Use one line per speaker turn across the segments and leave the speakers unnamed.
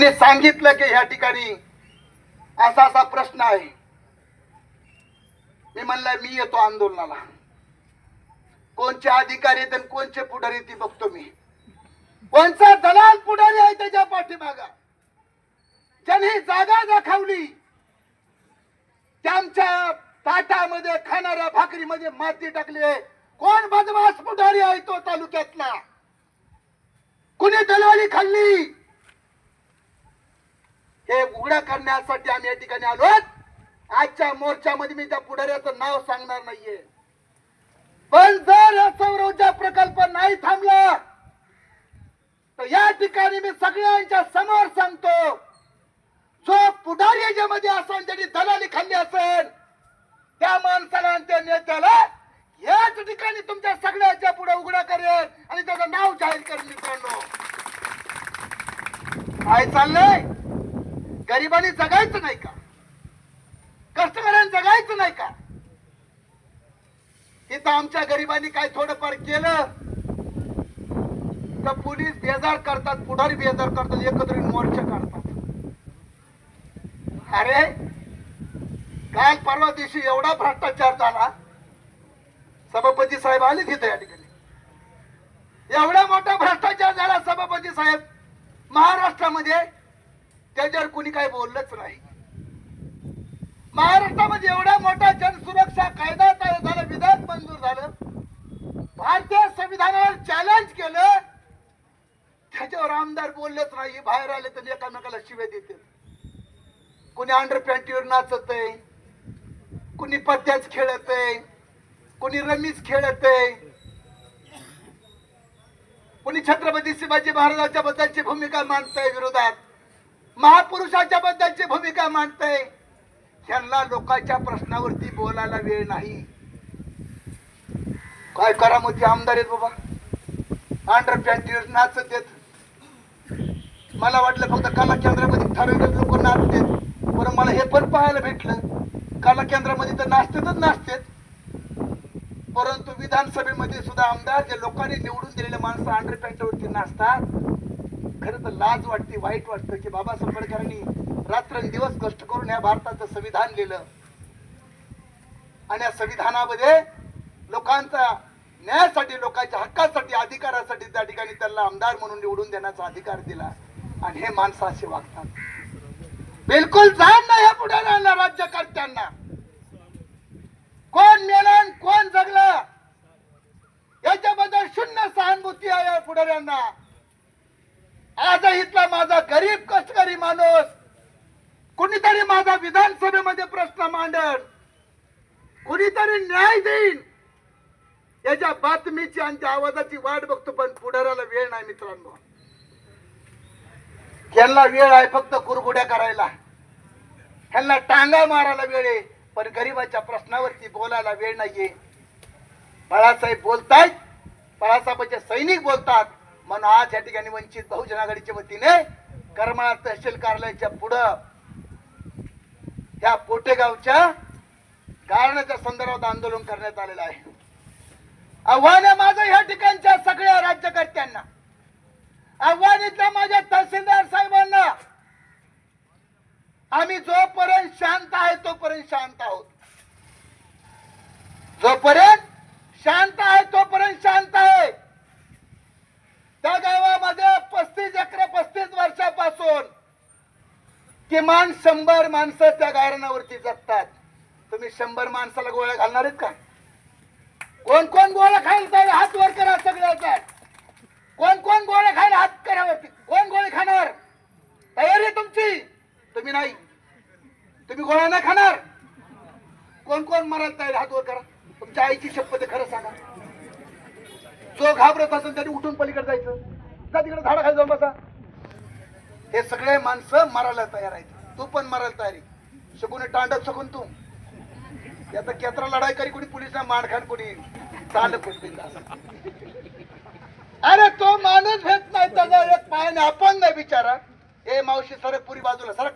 त्यांनी सांगितलं की ह्या ठिकाणी असा असा प्रश्न आहे. मी म्हणलं मी येतो आंदोलनाला. कोणचे अधिकारी आहेत आणि कोणचे पुढारी ती बघतो मी. कोणचा दलाल पुढारी आहे त्याच्या पाठीमागा. ज्यांनी जागा दाखवली त्यांच्या ताटामध्ये खाणाऱ्या भाकरीमध्ये माती टाकली आहे. कोण बदमाश पुढारी आहे तो तालुक्यातला? कुणी दलाली खाल्ली? हे उघडं करण्यासाठी आम्ही या ठिकाणी आलो आजच्या मोर्चामध्ये मी त्या पुढाऱ्याचं नाव सांगणार नाहीये. पण जर सौर ऊर्जा प्रकल्प नाही थांबला तर या ठिकाणी मी सगळ्यांच्या समोर सांगतो जो पुढारी याच्यामध्ये असेल ज्यांनी दलाली खाल्ली असेल त्या माणसाला आणि त्या नेत्याला याच ठिकाणी तुमच्या सगळ्याच्या पुढे उघडा करेल आणि त्याचं नाव जाहीर करेल मित्रांनो. काय चाललंय? गरिबांनी जगायचं नाही का? कष्टकऱ्यांनी जगायचं नाही का? इथं आमच्या गरिबांनी काय थोडंफार केलं? तर पोलीस बेजार करतात पुढारी बेजार करतात एकत्रित मोर्चा काढतात. अरे काल परवा दिवशी एवढा भ्रष्टाचार झाला. सभापती साहेब आले तिथे या ठिकाणी. एवढा मोठा भ्रष्टाचार झाला सभापती साहेब. महाराष्ट्रामध्ये त्याच्यावर कुणी काही बोललंच नाही. महाराष्ट्रामध्ये एवढा मोठा जनसुरक्षा कायदा तयार झाला विधान मंजूर झालं. भारतीय संविधानावर चॅलेंज केलं. त्याच्यावर आमदार बोललेच नाही बाहेर आले तर एकामेकाला शिवे देते कुणी अंडर पॅन्टीवर नाचत आहे कुणी पत्त्याच खेळत आहे कुणी रमीज खेळत आहे कुणी छत्रपती शिवाजी महाराजांच्या बद्दलची भूमिका मांडतंय विरोधात. महापुरुषाच्या बद्दलची भूमिका मांडतय. ह्यांना लोकांच्या प्रश्नावरती बोलायला वेळ नाही. काय करा मग ते आमदार आहेत बाबा? अंडर पॅन्टीवर नाचत आहेत मला वाटलं फक्त कला केंद्रामध्ये लोक नाचतात पण मला हे पण पाहायला भेटलं. कला केंद्रामध्ये तर नाचतातच नाचतेत. परंतु विधानसभेमध्ये सुद्धा आमदार जे लोकांनी निवडून दिलेले माणसं अंडर पॅन्टवरती नाचतात खरं तर लाज वाटते वाईट वाटतं की बाबा आंबेडकरांनी रात्रंदिवस कष्ट करून या भारताचं संविधान लिहिलं. आणि या संविधानामध्ये लोकांचा न्यायासाठी लोकांच्या हक्कासाठी अधिकारासाठी त्या ठिकाणी त्यांना आमदार म्हणून निवडून देण्याचा अधिकार दिला. आणि हे माणसं असे वागतात. बिलकुल जाण नाही या पुढाऱ्यांना राज्यकर्त्यांना. कोण मेलन कोण जगलं? याच्याबद्दल शून्य सहानुभूती आहे या पुढाऱ्यांना आज इथला माझा गरीब कष्टकरी माणूस कुणीतरी माझा विधानसभेमध्ये प्रश्न मांडल. कुणीतरी न्याय देईन. याच्या बातमीची आणि त्या आवाजाची वाट बघतो पण पुढाऱ्याला वेळ नाही मित्रांनो. यांना वेळ आहे फक्त कुरगुड्या करायला. ह्यांना टांगा मारायला वेळ आहे पण गरीबाच्या प्रश्नावरती बोलायला वेळ नाहीये. बाळासाहेब बोलतायत बाळासाहेबांचे सैनिक बोलतात. म्हणून आज या ठिकाणी वंचित बहुजन आघाडीच्या वतीने करमाळा तहसील कार्यालयाच्या पुढं त्या पोटेगावच्या कारणाच्या संदर्भात आंदोलन करण्यात आलेलं आहे. आव्हान आहे माझं ह्या ठिकाणच्या सगळ्या राज्यकर्त्यांना. आव्हान इथल्या माझ्या तहसीलदार साहेबांना. आम्ही जोपर्यंत शांत आहे तोपर्यंत शांत आहोत. जोपर्यंत शांत आहे तोपर्यंत शांत आहे. किमान शंभर माणसं त्या गायरणावरती जगतात. तुम्ही शंभर माणसाला गोळ्या घालणार आहेत का? कोण कोण गोळ्या खायला हात वर करा सगळ्याचा कोण कोण गोळ्या खायला हात करा कोण गोळी खाणार? तयारी आहे तुमची. तुम्ही नाही. तुम्ही गोळ्या नाही खाणार. कोण कोण मरायला तयार हात वर करा. तुमच्या आईची शपथ खरं सांगा. जो घाबरत असेल त्याने उठून पलीकडे जायचं. जा तिकडे झाडा खाली जाऊन बसा. हे सगळे माणसं मरायला तयार आहेत. तू पण मरायला तयारी शकून तांडव शकून तू. याचा केत्रा लढाई करी कोणी पोलिसला मारखाण कोणी. चाल कोणी अरे तो माणूस भेट नाही त्याचा एक पायाने आपण नाही बिचारा. ए मावशी सरक पुरी बाजूला सरक.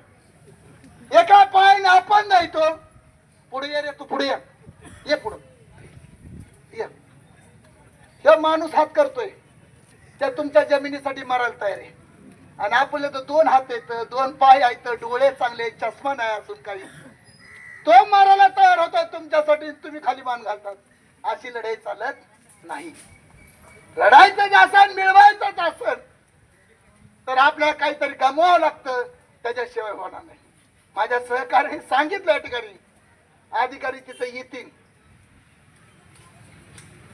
एका पायाने आपण नाही तो. पुढे ये रे तू पुढे ये. ये पुढं. ये. हे माणूस हात करतोय. त्या तुमच्या जमिनीसाठी मारायला तयार आहे. आणि आपले तर दोन हात येत दोन पाय आहेत डोळे चांगले चष्मा नाही असून काही. तो मारायला तयार होता तुमच्यासाठी तुम्ही खाली मान घालतात. अशी लढाई चालत नाही. लढायचं जासन मिळवायचं मिळवायचंच तर आपल्याला काहीतरी गमवावं लागतं त्याच्याशिवाय होणार नाही. माझ्या सहकार्याने सांगितलं या ठिकाणी. अधिकारी तिथे येतील.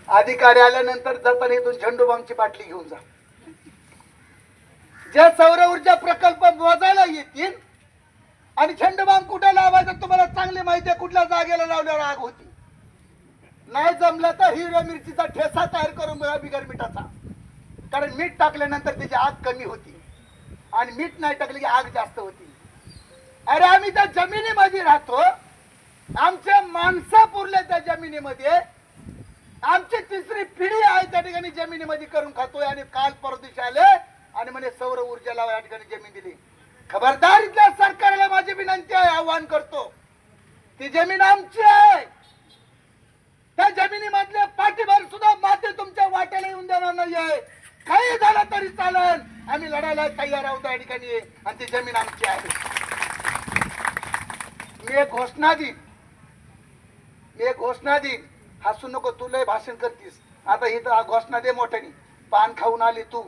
अधिकारी आल्यानंतर जाताना इथून झेंडूबामची बाटली घेऊन जा. ज्या सौर ऊर्जा प्रकल्प मोजायला येतील आणि झेंडूबाम कुठे लावायचं तुम्हाला चांगली माहिती आहे कुठल्या जागेला लावल्यावर आग होती. नाही जमलं तर हिरव्या मिरचीचा ठेसा तयार करून मिळा बिगर मिठाचा. कारण मीठ टाकल्यानंतर त्याची आग कमी होती. आणि मीठ नाही टाकले की आग जास्त होती. अरे आम्ही त्या जमिनीमध्ये राहतो. आमच्या माणसं पुरले त्या जमिनीमध्ये. आमची तिसरी पिढी आहे त्या ठिकाणी जमिनीमध्ये करून खातोय आणि काल परदेश आले. आणि म्हणे सौर ऊर्जेला या ठिकाणी जमीन दिली. खबरदार इथल्या सरकारला माझी विनंती आहे आव्हान करतो. ती जमीन आमची आहे. त्या जमिनीमधले पाठीभर सुद्धा माती तुमच्या वाट्याला येऊन देणार नाही आहे. काही झालं तरी चालेल. आम्ही लढायला तयार आहोत या ठिकाणी. आणि ती जमीन आमची आहे. मी एक घोषणा देईन. मी एक घोषणा देईन. हसू नको तू लय भाषण करतीस. आता ही घोषणा दे मोठ्यानी. पान खाऊन आली तू.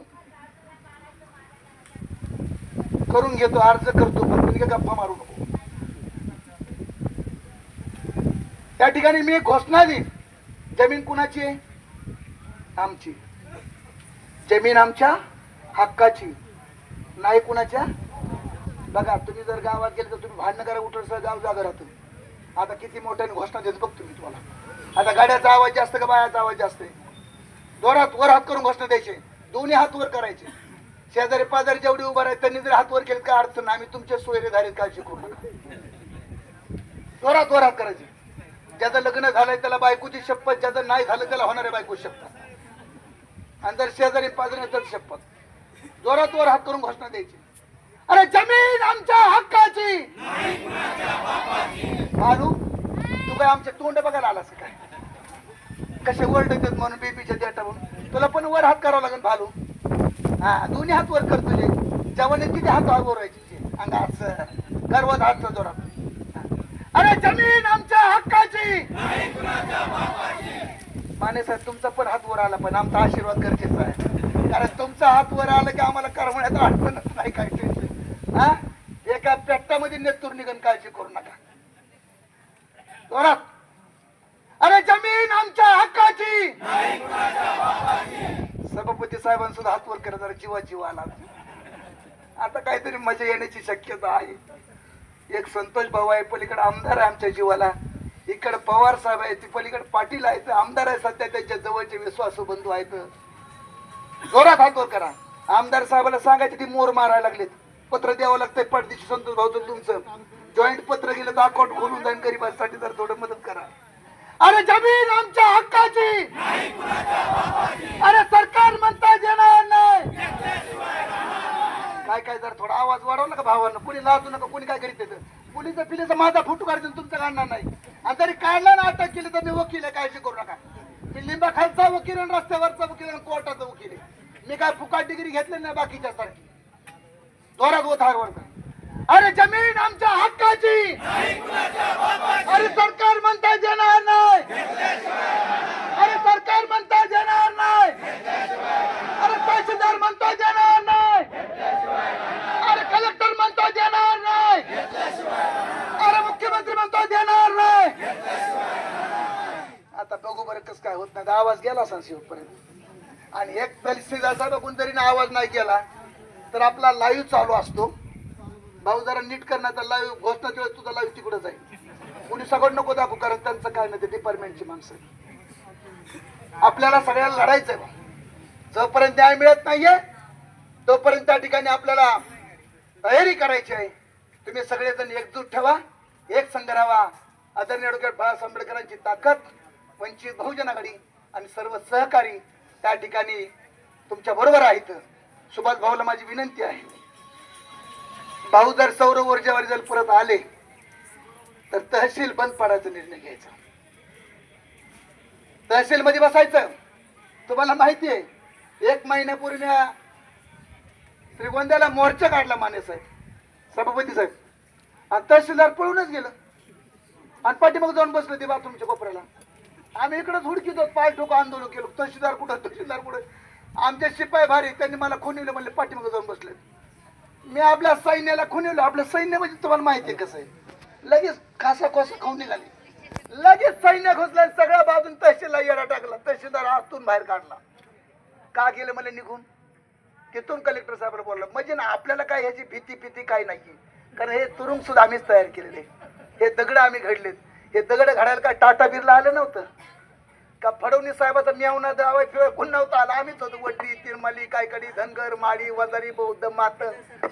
करून घेतो अर्ज करतो पण तुम्ही काय गप्पा मारू नको. त्या ठिकाणी मी एक घोषणा देईन. जमीन कुणाची आहे? आमची. जमीन आमच्या हक्काची. नाही कुणाच्या? बघा तुम्ही जर गावात गेले तर तुम्ही भांडण करा उठलं सर गाव जागा राहतो. आता किती मोठ्याने घोषणा देतो बघ तुम्ही तुम्हाला. आता गाड्याचा आवाज जास्त का बायाचा आवाज जास्त आहे? जोरात वर हात करून घोषणा द्यायचे. दोन्ही हात वर करायचे. शेजारी पाजारी जेवढे उभा राहत त्यांनी जर हात वर केले काय अडचण नाही. आम्ही तुमच्या सोयरे धारीत काळजी करू नका. जोरात करायची. ज्याचं लग्न झालंय त्याला बायकोची शपथ ज्याचं नाही झालं त्याला होणारे बायको शपथ. आणि जर शेजारी पाजारी तर शपथ. जोरात वर हात करून घोषणा द्यायची. अरे जमीन आमच्या हक्काची. भालू तू काय आमच्या तोंड बघायला आलास काय कसे ओरडतात म्हणून बेबीच्या देटा म्हणून. तुला पण वर हात करावा लागेल भालू. हा दोन्ही हात वर कर तुझे. जवाने किती हात वर व्हायचे अंगा असं. गर्वत हात जोरात अरे जमीन आमच्या हक्काची. माने साहेब तुमचा पण हात वर आला पण आमचा आशीर्वाद गरजेचा आहे. कारण तुमचा हात वर आला की आम्हाला करमण्यात आठवणच नाही काय टेन्शन हा? एका पेट्टामध्ये नेतूर निघन काळजी करू नका. जोरात. अरे जमीन आमच्या हक्काची सभापती साहेबांनी सुद्धा हातवर करत जरा जीवा जीवा आला. आता काहीतरी मजा येण्याची शक्यता आहे. एक संतोष भाऊ आहे पलीकडे आमदार आहे आमच्या जीवाला. इकडे पवार साहेब आहे ती पलीकडे पाटील आहेत आमदार आहे सध्या त्यांच्या जवळचे विश्वासू बंधू आहेत. जोरात हातवर करा. आमदार साहेबाला सांगायचे ती मोर मारायला लागलेत. पत्र द्यावं लागतंय पडदिशी संतोष भाऊ तुमचं. जॉईंट पत्र गेलं तर अकाउंट खोलून जाईन गरीबांसाठी तर थोडं मदत करा. अरे जमीन आमच्या हक्काची. अरे सरकार म्हणता येणार नाही. काय काय जर थोडा आवाज वाढवला का भावांना? कुणी लाजू नका कुणी काय करीत येतं मुलीचं पिलीचं माझा फोटो काढतील तुमचं काढणार नाही. आणि जरी काढला ना अटक केली तर मी वकील आहे काळजी करू नका. मी लिंबा खालचा वकील आणि रस्त्यावरचा वकील आणि कोर्टाचा वकील आहे. मी काय फुकाट डिग्री घेतली नाही बाकीच्या सारखी जोरात उधारवर अरे जमीन आमच्या हक्काची. अरे सरकार म्हणता येणार नाही. अरे सरकार म्हणता येणार नाही. अरे तहसीलदार म्हणता येणार नाही. अरे कलेक्टर म्हणता येणार नाही. अरे मुख्यमंत्री म्हणता येणार नाही. आता बघू बरं कसं काय होत नाही. आवाज गेला असा शेवटपर्यंत. आणि एक तहसीलदारचा बघून जरी ना आवाज नाही गेला तर आपला लाईव्ह चालू असतो. भाऊ जरा नीट करण्याचा लाईव्ह घोषणाच्या वेळेस तुझा लाईव्ह तिकडे जाईल कुणी सगळं नको दाखवू कारण त्यांचं काय नाही ते डिपार्टमेंटची माणसं आपल्याला सगळ्याला लढायचंय जोपर्यंत न्याय मिळत नाहीये तोपर्यंत त्या ठिकाणी आपल्याला तयारी करायची आहे. तुम्ही सगळेजण एकजूट ठेवा एक संघ राहावा आदरणीय अॅडव्होकेट बाळासाहेब आंबेडकरांची ताकद वंचित बहुजन आघाडी आणि सर्व सहकारी त्या ठिकाणी तुमच्या बरोबर आहेत. सुभाष भाऊला माझी विनंती आहे. भाऊ जर सौर ऊर्जेवर जर परत आले तर तहसील बंद पाडायचा निर्णय घ्यायचा. तहसील मध्ये बसायचं. तुम्हाला माहिती आहे एक महिन्यापूर्वी श्रीगोंद्याला मोर्चा काढला माने साहेब सभापती साहेब. आणि तहसीलदार पळूनच गेलं. आणि पाठीमाग जाऊन बसलं ते बाथरूमच्या कोपऱ्याला. आम्ही इकडंच हुडकीत पाय ठोकं आंदोलन केलं. तहसीलदार कुठं तहसीलदार कुठं? आमचे शिपाई भारी त्यांनी मला खुनिवलं म्हणले पाठीमाग जाऊन बसले मी आपल्या सैन्याला खुनिवलं आपलं सैन्य म्हणजे तुम्हाला माहिती आहे कसं आहे? लगेच खासा खोसा खाऊन निघाले. लगेच सैन्य घुसलं सगळ्या बाजून तहसीलला येडा टाकला तहसीलदार आतून बाहेर काढला. का गेलं मला निघून? तिथून कलेक्टर साहेबाला बोललं म्हणजे ना आपल्याला काय ह्याची भीती भीती काही नाही कारण हे तुरुंग सुद्धा आम्हीच तयार केलेले हे दगड आम्ही घडलेत. हे दगड घडायला काय टाटा बिरला आलं नव्हतं? का फडवणी साहेबाचा मेवना दावा फिळ कोण नव्हता आला. आम्हीच होतो वडली तिरमली कायकडी धनगर माळी वजारी बौद्ध मात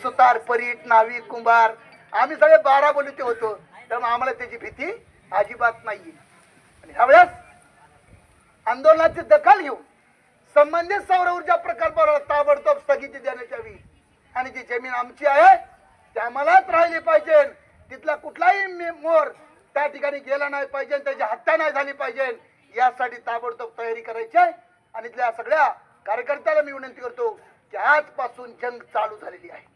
सुतार परीट नाविक कुंभार. आम्ही सगळे बारा बोलते होतो. त्यामुळे आम्हाला त्याची भीती अजिबात नाहीये. आणि ह्यावेळेस आंदोलनाची दखल घेऊन संबंधित सौर ऊर्जा प्रकल्पाला ताबडतोब स्थगिती देण्यात यावी आणि जी जमीन आमची आहे ती आम्हालाच राहिली पाहिजे. तिथला कुठलाही मोर त्या ठिकाणी गेला नाही पाहिजे त्याची हत्या नाही झाली पाहिजे. यासाठी ताबडतोब तयारी करायची आहे. आणि त्या सगळ्या कार्यकर्त्याला मी विनंती करतो की आजपासून जंग चालू झालेली आहे.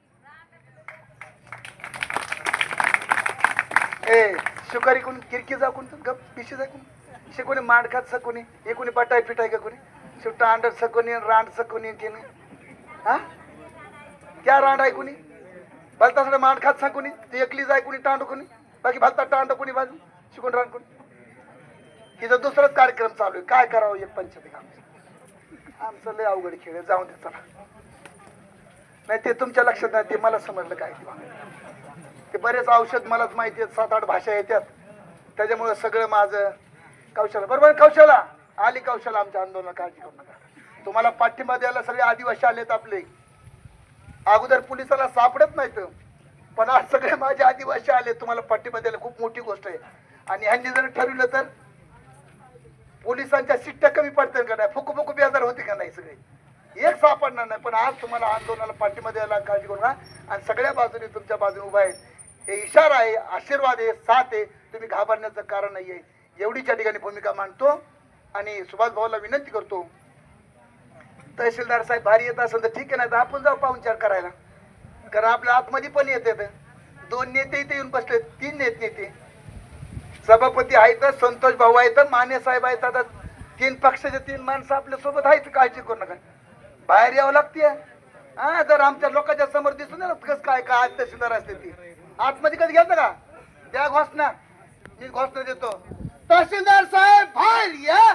ए शुकारी कोण किरकी जा कोण गप पिशी जा कोण? शे कोणी मांड खात हे कोणी बटाय फिटाय का कोणी? सुट्टा अंडर सकोनी रांड सकोनी केली हा? क्या रांड आहे कोणी? भलता सगळं मांड खात कोणी? ते एकली जाय कोणी टांड कोणी? बाकी भलता टांड कोणी बाजू? शिकून रांड कोणी? तिथं दुसराच कार्यक्रम चालू आहे. काय करावं एक पंचायत आमचं आमचं लय अवघड खेळ जाऊन दे चला. नाही ते तुमच्या लक्षात नाही ते मला समजलं काय ते बरेच औषध मलाच माहिती आहेत. सात आठ भाषा येतात त्याच्यामुळे सगळं माझं कौशल्य. बरोबर कौशाला कौशला आली कौशला आमच्या आंदोलन काळजी करू नका. तुम्हाला पाठिंबा द्यायला सगळे आदिवासी आलेत आपले. अगोदर पोलिसाला सापडत नाहीत. पण आज सगळे माझे आदिवासी आले तुम्हाला पाठिंबा द्यायला खूप मोठी गोष्ट आहे. आणि ह्यांनी जर ठरवलं तर पोलिसांच्या शिट्ट्या कमी पडतील का नाही? फुकू फुकू बेजार होते का नाही सगळे? एक सापडणार नाही पण आज तुम्हाला आंदोलनाला पाठीमध्ये यायला काळजी करू नका. आणि सगळ्या बाजूने तुमच्या बाजूने उभा आहेत. हे इशारा आहे आशीर्वाद आहे साथ आहे. तुम्ही घाबरण्याचं कारण नाही आहे. एवढीच्या ठिकाणी भूमिका मांडतो आणि सुभाष भाऊला विनंती करतो तहसीलदार साहेब भारी येत असेल तर ठीक आहे नाही तर आपण जाऊ पाहुणचार करायला. कारण आपल्या आतमध्ये पण येत दोन नेते इथे येऊन बसले तीन नेते नेते. सभापती आहेत संतोष भाऊ आहेत माने साहेब आहेत आता तीन पक्षाचे तीन माणसं आपल्यासोबत आहेत काळजी करू नका. बाहेर यावं लागते. हा जर आमच्या लोकांच्या समोर दिसून ना काय काय काय तहसीलदार असते ती आतमध्ये कधी घ्यायचं का? द्या घोषणा. मी घोषणा देतो. तहसीलदार साहेब बाहेर या.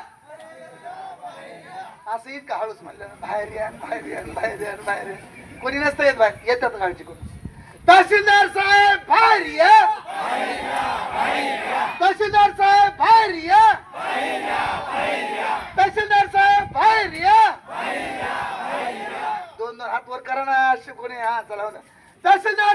असं इतकं हळूच म्हणलं बाहेर या बाहेर या बाहेर या बाहेर या. कोणी नसतं येत बाहेर. येतात काळजी करून. तहसीलदार साहेब बाहेर या तहसीलदार साहेब बाहेर या तहसीलदार साहेब बाहेर या दोन दोन हात वर करा ना असे कोणी हा चला हो तहसीलदार